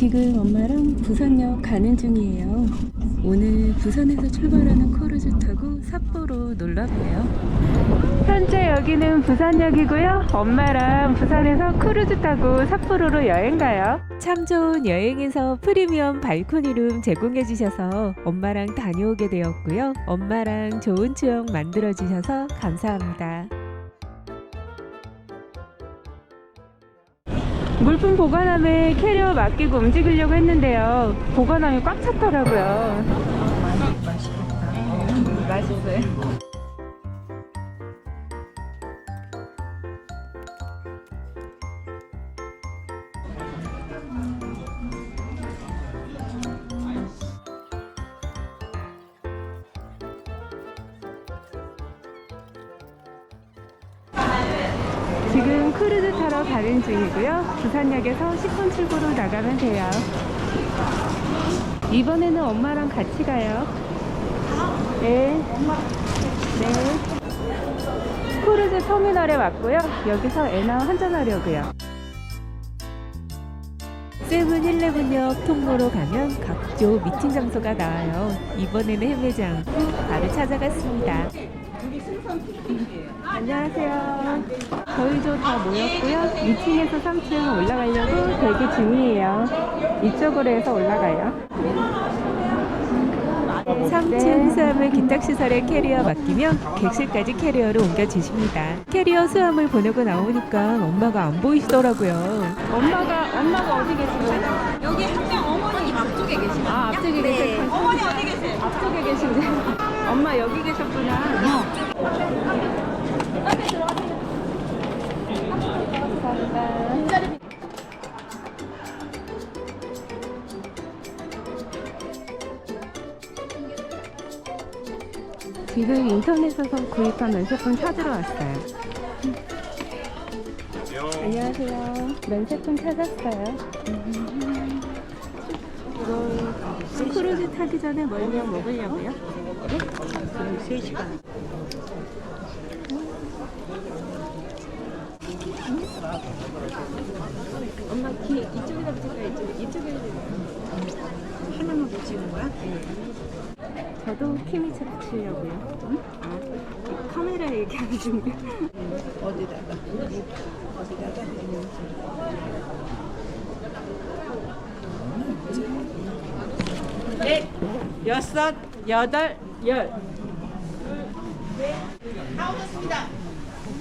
지금 엄마랑 부산역 가는 중이에요. 오늘 부산에서 출발하는 크루즈 타고 삿포로 놀러 가요. 현재 여기는 부산역이고요. 엄마랑 부산에서 크루즈 타고 삿포로로 여행 가요. 참 좋은 여행에서 프리미엄 발코니룸 제공해 주셔서 엄마랑 다녀오게 되었고요. 엄마랑 좋은 추억 만들어 주셔서 감사합니다. 물품 보관함에 캐리어 맡기고 움직이려고 했는데요. 보관함이 꽉 찼더라고요. 맛있겠다. 맛있어요. 지금 크루즈 타러 가는 중이고요. 부산역에서 10분 출구로 나가면 돼요. 이번에는 엄마랑 같이 가요. 네. 네. 크루즈 터미널에 왔고요. 여기서 애나와 한잔하려고요. 세븐일레븐역 통로로 가면 각종 미팅 장소가 나와요. 이번에는 않고 바로 찾아갔습니다. 안녕하세요. 저희도 다 모였고요. 2층에서 3층 올라가려고 대기 중이에요. 이쪽으로 해서 올라가요. 3층 수화물 기탁시설에 캐리어 맡기면 객실까지 캐리어를 옮겨주십니다. 캐리어 수화물 보내고 나오니까 엄마가 안 보이시더라고요. 엄마가, 엄마가 어디 계세요? 여기 한 명 어머님 앞쪽에 계시네. 아, 앞쪽에 계세요? 어머니 어디 계세요? 앞쪽에 계신데. 엄마 여기 계셨구나. 감사합니다. 지금 인터넷에서 구입한 면세품 찾으러 왔어요. 안녕하세요. 면세품 찾았어요. 이거 크루즈 타기 전에 멀면 먹으려고요? 네? 지금 3시간. 엄마 귀 이쪽에다 붙일까 이쪽 이쪽에 하나만 붙이는 거야? 저도 키미차 붙이려고요. 응? 아, 카메라 얘기하는 중이에요. 어디다가? 어디다가? 넷, 여섯, 여덟, 열. 다 오셨습니다.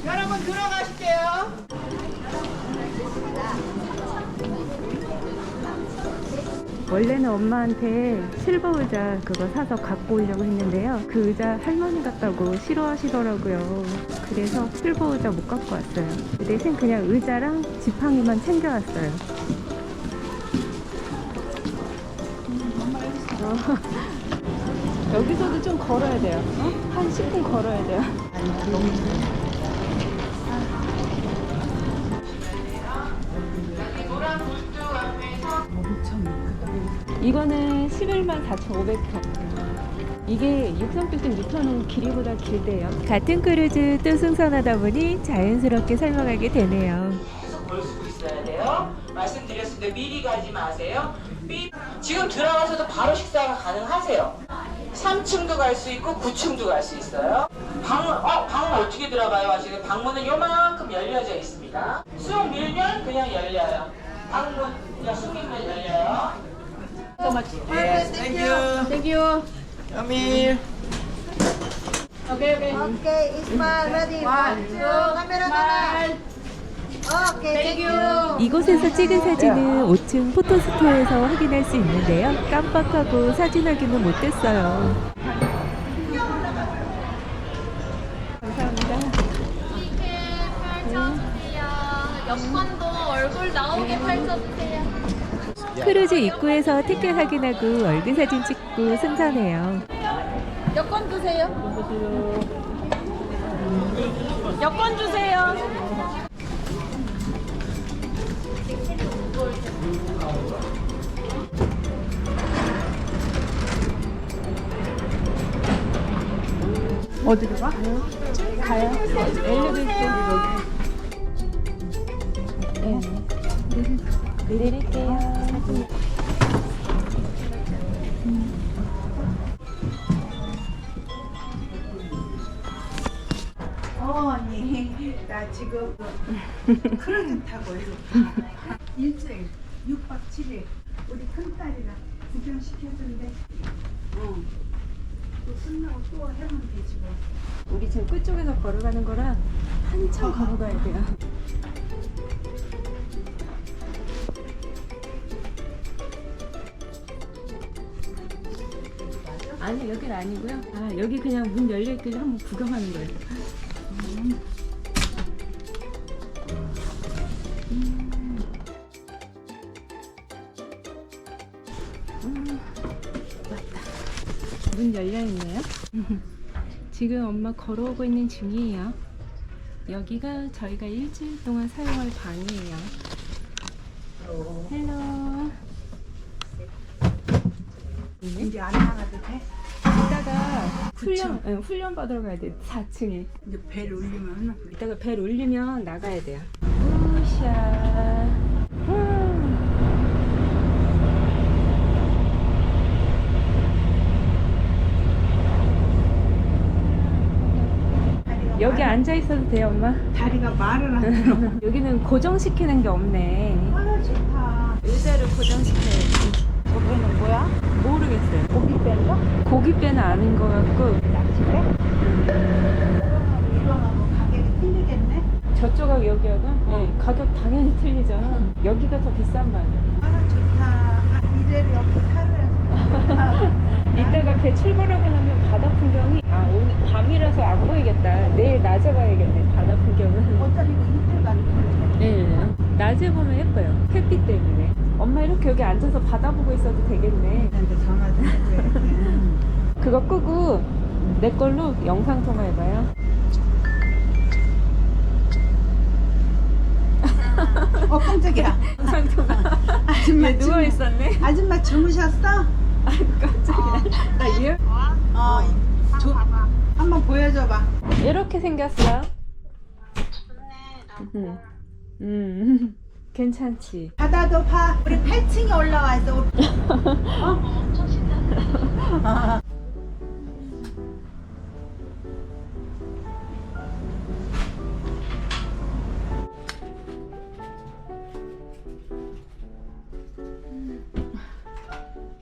여러분 들어가실게요. 원래는 엄마한테 실버 의자 그거 사서 갖고 오려고 했는데요. 그 의자 할머니 같다고 싫어하시더라고요. 그래서 실버 의자 못 갖고 왔어요. 그 대신 그냥 의자랑 지팡이만 챙겨왔어요. 어. 여기서도 좀 걸어야 돼요. 어? 한 10분 걸어야 돼요. 이거는 11만 4,500평. 이게 63.6톤은 길이보다 길대요. 같은 크루즈 또 승선하다 보니 자연스럽게 설명하게 되네요. 볼수 있어야 돼요. 말씀드렸습니다. 미리 가지 마세요. 삐- 지금 들어가서도 바로 식사가 가능하세요. 3층도 갈 수 있고 9층도 갈 수 있어요. 방은 어 방은 어떻게 들어가요? 하시는 방문은 요만큼 열려져 있습니다. 수용 밀면 그냥 열려요. 방문 그냥 숙이면 열려요. Yes, thank you. Thank you. Amir. Okay, okay. Okay, Ismail, ready? One, two, camera na Okay, thank you. 이곳에서 찍은 사진은 5층 포토스토어에서 확인할 수 있는데요. 깜빡하고 사진 확인은 못했어요. 크루즈 입구에서 티켓 확인하고 얼굴 사진 찍고 승선해요. 여권 주세요. 여권 주세요. 어디로 가? 가요. 엘리베이터. 네. 내릴게요. 어, 언니. 나 지금 크루즈 타고 이렇게 일주일 6박 7일 우리 큰딸이랑 구경시켜준대. 어. 또 끝나고 또 하면 되지 뭐. 우리 지금 끝쪽에서 걸어가는 거라 한참 걸어가야 돼요. 아니 여긴 아니고요. 아 여기 그냥 문 열려 있길래 한번 구경하는 거예요. 문 열려 있네요. 지금 엄마 걸어오고 있는 중이에요. 여기가 저희가 일주일 동안 사용할 방이에요. 헬로. 이제 안 나가도 돼? 훈련, 응, 훈련 받으러 가야 돼. 4층에. 이제 벨 울리면 이따가 벨 울리면 나가야 돼요. 우샤. 음. 여기 앉아 있어도 돼요, 엄마? 다리가 말을 안 들어. 여기는 고정시키는 게 없네. 아 좋다. 의자를 고정시켜야지. 저거는 뭐야? 모르겠어요. 고기배인가? 고깃배는 아닌 것 같고? 이거하고 가격이 틀리겠네. 저쪽하고 여기하고 네, 가격 당연히 틀리잖아. 여기가 더 비싼 말이야. 아 좋다. 아, 이래로 여기 살을 이따가 배 출발하고 나면 바다 풍경이 아 오늘 밤이라서 안 보이겠다. 내일 낮에 봐야겠네 바다 풍경은. 어차피 이틀 가는 네. 낮에 보면 예뻐요. 햇빛 때문에. 엄마 이렇게 여기 앉아서 바다 보고 있어도 되겠네. 근데 전화 좀 해줘야지. 그거 끄고 내 걸로 영상 통화해봐요. 어 깜짝이야. 영상 통화. 아줌마 누워 주- 있었네. 아줌마 주무셨어? 아이고 깜짝이야. 나 이해? 어. 조, 한번 보여줘봐. 이렇게 생겼어. 음. 음. 괜찮지. 바다도 봐. 우리 8층에 올라와 있어. 어?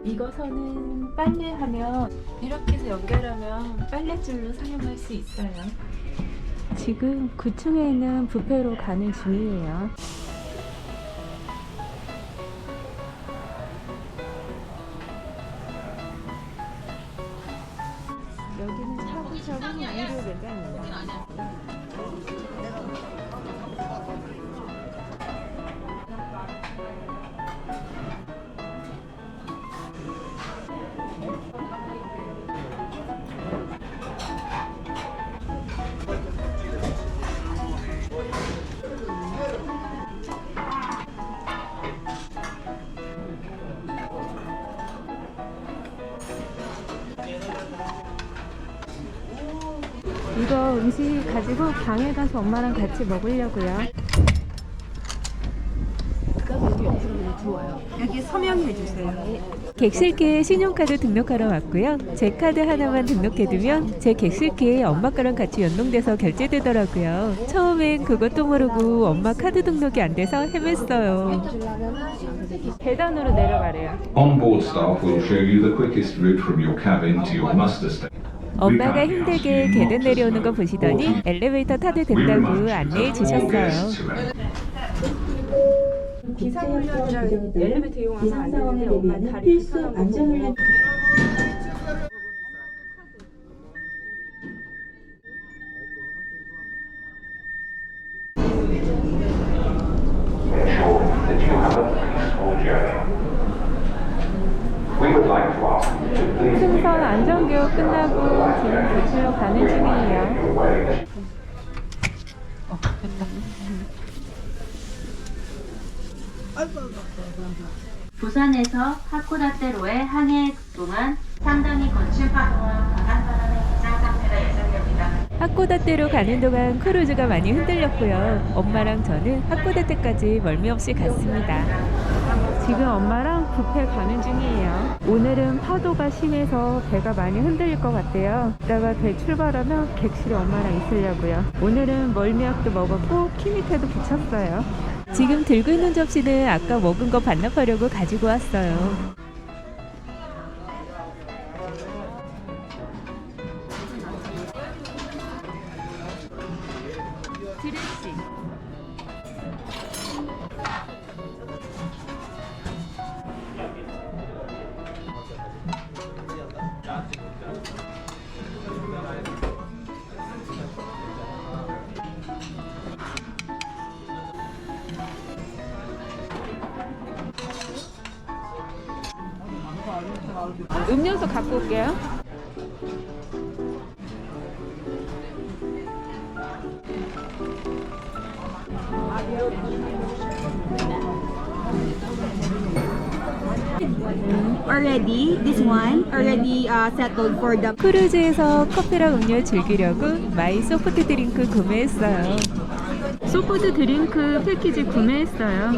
이거서는 빨래하면 이렇게 해서 연결하면 빨래줄로 사용할 수 있어요. 지금 9층에 있는 뷔페로 가는 중이에요. 여기는 차분차분 위 이거 음식 가지고 방에 가서 엄마랑 같이 먹으려고요. 여기 서명해 주세요. 객실기에 신용카드 등록하러 왔고요. 제 카드 하나만 등록해두면 제 객실기에 엄마 거랑 같이 연동돼서 결제되더라고요. 처음엔 그것도 모르고 엄마 카드 등록이 안 돼서 헤맸어요. 계단으로 내려가래요. Onboard staff will show you the quickest route from your cabin to your muster station. 엄마가 힘들게 계단 내려오는 거 보시더니 엘리베이터 타도 된다고 안내해 주셨어요. 비상훈련이랑 엘리베이터 이용하면 안 되는데 엄마 다리 필수 안전훈련 승선 안전교육 끝나고 지금 교실로 가는 중이에요. 부산에서 하코다테로의 항해 동안 상당히 거친 파도와 강한 바람의 기상 상태가 예상됩니다. 하코다테로 가는 동안 크루즈가 많이 흔들렸고요. 엄마랑 저는 하코다테까지 멀미 없이 갔습니다. 지금 엄마랑 뷔페 가는 중이에요. 오늘은 파도가 심해서 배가 많이 흔들릴 것 같아요. 이따가 배 출발하면 객실에 엄마랑 있으려고요. 오늘은 멀미약도 먹었고 키밑에도 붙였어요. 지금 들고 있는 접시는 아까 먹은 거 반납하려고 가지고 왔어요. 드레싱. 음료수 갖고 올게요. already this one already uh, settled for the 크루즈에서 커피랑 음료 즐기려고 마이 소프트 드링크 구매했어요. 소프트 드링크 패키지 구매했어요.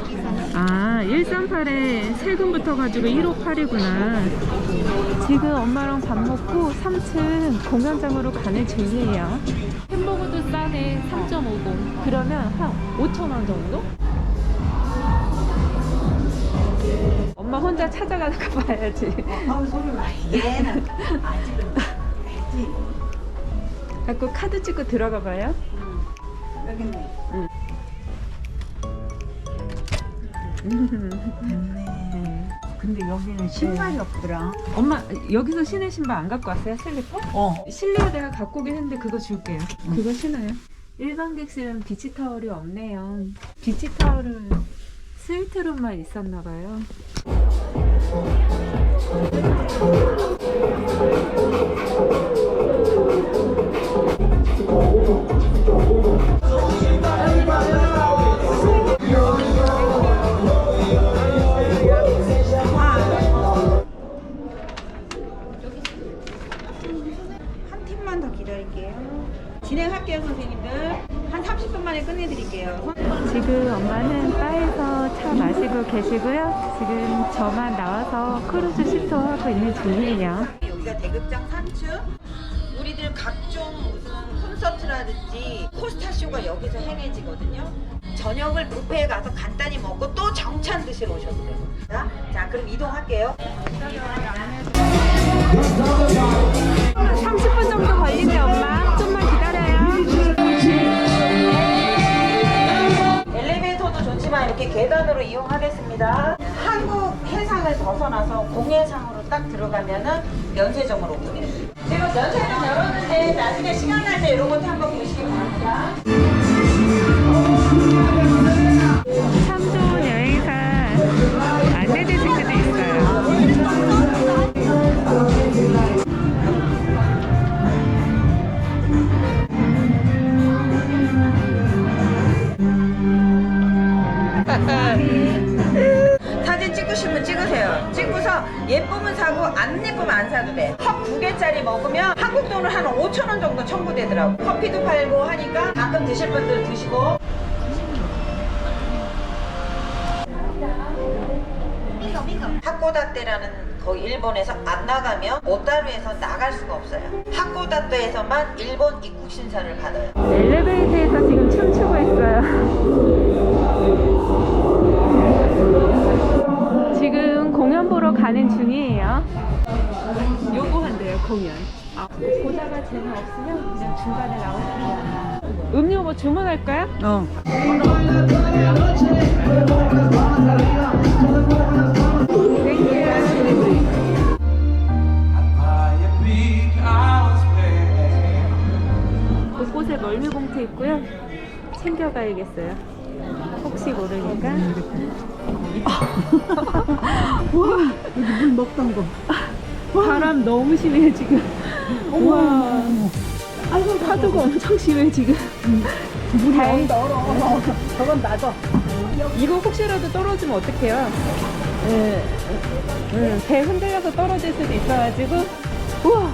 아, 138에 세금 붙어가지고 158이구나. 지금 엄마랑 밥 먹고 3층 공연장으로 가는 중이에요. 햄버거도 싸네, 3.50. 그러면 한 5,000원 정도? 엄마 혼자 찾아가는 거 봐야지. 얘는 아직은 알지. 자꾸 카드 찍고 들어가 봐요. 여기 있네. 네. 근데 여기는 신발이 없더라. 엄마 여기서 신을 신발 안 갖고 왔어요? 슬리퍼? 어. 실내에 내가 갖고 오긴 했는데 그거 줄게요. 그거 신어요. 일반 객실은 비치 타월이 없네요. 비치 타월은 스위트룸만 있었나 봐요. 한 팀만 더 기다릴게요. 진행할게요, 선생님들. 한 30분 만에 끝내드릴게요. 지금 엄마는 바에서 차 마시고 계시고요. 지금 저만 나와서 크루즈 시터하고 있는 중이에요. 여기가 대극장 3층. 우리들 각종 무슨 콘서트라든지 코스타 쇼가 여기서 행해지거든요. 저녁을 뷔페에 가서 간단히 먹고 또 정찬 드시러 오셔도 됩니다. 자, 그럼 이동할게요. 딱 들어가면은 면세점으로 오거든요. 지금 면세점 열었는데 나중에 시간 날 때 이런 것도 한번 예쁘면 사고 안 예쁘면 안 사도 돼. 컵 두 개짜리 먹으면 한국 돈으로 한 5천 원 정도 청구되더라고. 커피도 팔고 하니까 가끔 드실 분들 드시고. 하코다테라는 거기 일본에서 안 나가면 오타루에서 나갈 수가 없어요. 하코다테에서만 일본 입국 신사를 받아요. 엘리베이터에서 지금 춤추고 있어요. 공연 보러 가는 중이에요. 요거 한대요, 공연. 아, 보다가 재미없으면 그냥 중간에 나오세요. 음료 뭐 주문할까요? 어. 곳곳에 멀미봉투 있고요. 챙겨가야겠어요. 혹시 모르니까. 와, 여기 물 먹던 거. 바람 너무 심해요, 지금. 우와. 아이고, 파도가 엄청 심해, 지금. 물이 온다, 얼어, 저건 나도. 이거 혹시라도 떨어지면 어떡해요? 예. 음, 배 흔들려서 떨어질 수도 있어가지고. 우와.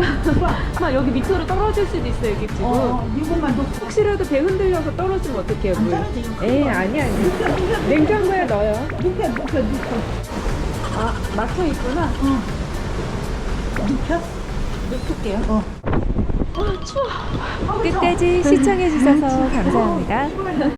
막 여기 밑으로 떨어질 수도 있어요, 여기 지금. 어, 이것만 놓고 혹시라도 배 흔들려서 떨어지면 어떡해요, 물? 에 아니, 아니. 냉장고에 넣어요. 눕혀 눕혀 눕혀 아, 막혀 있구나. 눕혀 눕힐게요. 어. 끝까지 시청해주셔서 감사합니다.